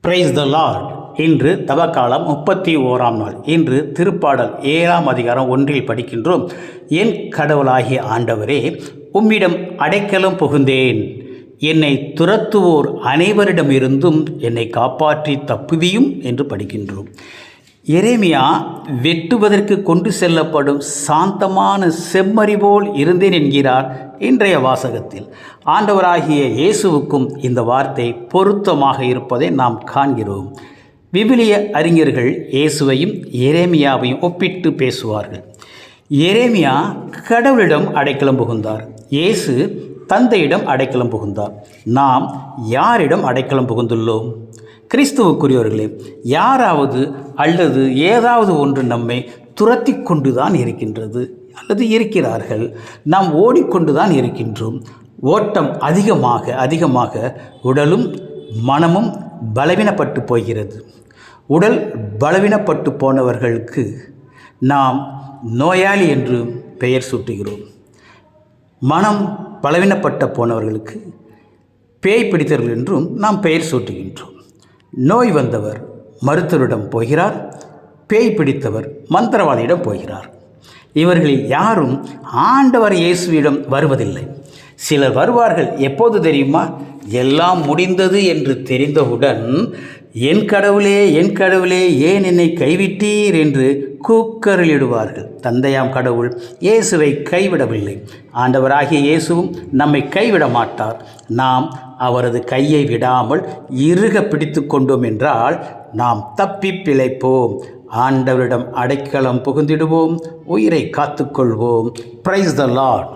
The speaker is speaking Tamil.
பிரைஸ் த லார்ட் இன்று தவக்காலம் முப்பத்தி ஓராம் நாள். இன்று திருப்பாடல் ஏழாம் அதிகாரம் ஒன்றில் படிக்கின்றோம். என் கடவுளாகிய ஆண்டவரே உம்மிடம் அடைக்கலம் புகுந்தேன். என்னை துரத்துவோர் அனைவரிடமிருந்தும் என்னை காப்பாற்றி தப்புவியும் என்று படிக்கின்றோம். எரேமியா வெட்டுவதற்கு கொண்டு செல்லப்படும் சாந்தமான செம்மறி போல் இருந்தேன் என்கிறார் இன்றைய வாசகத்தில். ஆண்டவராகிய இயேசுவுக்கும் இந்த வார்த்தை பொருத்தமாக இருப்பதை நாம் காண்கிறோம். விவிலிய அறிஞர்கள் இயேசுவையும் எரேமியாவையும் ஒப்பிட்டு பேசுவார்கள். எரேமியா கடவுளிடம் அடைக்கலம் புகுந்தார். இயேசு தந்தையிடம் அடைக்கலம் புகுந்தார். நாம் யாரிடம் அடைக்கலம் புகுந்துள்ளோம்? கிறிஸ்துவுக்குரியவர்களே யாராவது அல்லது ஏதாவது ஒன்று நம்மை துரத்தி கொண்டு தான் இருக்கின்றது அல்லது இருக்கிறார்கள். நாம் ஓடிக்கொண்டுதான் இருக்கின்றோம். ஓட்டம் அதிகமாக அதிகமாக உடலும் மனமும் பலவீனப்பட்டு போகிறது. உடல் பலவீனப்பட்டு போனவர்களுக்கு நாம் நோயாளி என்று பெயர் சூட்டுகிறோம். மனம் பலவீனப்பட்ட போனவர்களுக்கு பேய் பிடித்தவர்கள் என்றும் நாம் பெயர் சூட்டுகின்றோம். நோய் வந்தவர் மருத்துவரிடம் போகிறார் பேய் பிடித்தவர் மந்திரவாதியிடம் போகிறார். இவர்களில் யாரும் ஆண்டவர் இயேசுவிடம் வருவதில்லை. சிலர் வருவார்கள். எப்போது தெரியுமா? எல்லாம் முடிந்தது என்று தெரிந்தவுடன் என் கடவுளே என் கடவுளே ஏன் என்னை கைவிட்டீர் என்று கூக்கரலிடுவார்கள் தந்தையாம் கடவுள் இயேசுவை கைவிடவில்லை. ஆண்டவராகிய இயேசுவும் நம்மை கைவிட மாட்டார். நாம் அவரது கையை விடாமல் இறுக பிடித்து கொண்டோம் என்றால் நாம் தப்பி பிழைப்போம். ஆண்டவரிடம் அடைக்கலம் புகுந்திடுவோம். உயிரை காத்துக்கொள்வோம் பிரைஸ் த லார்ட்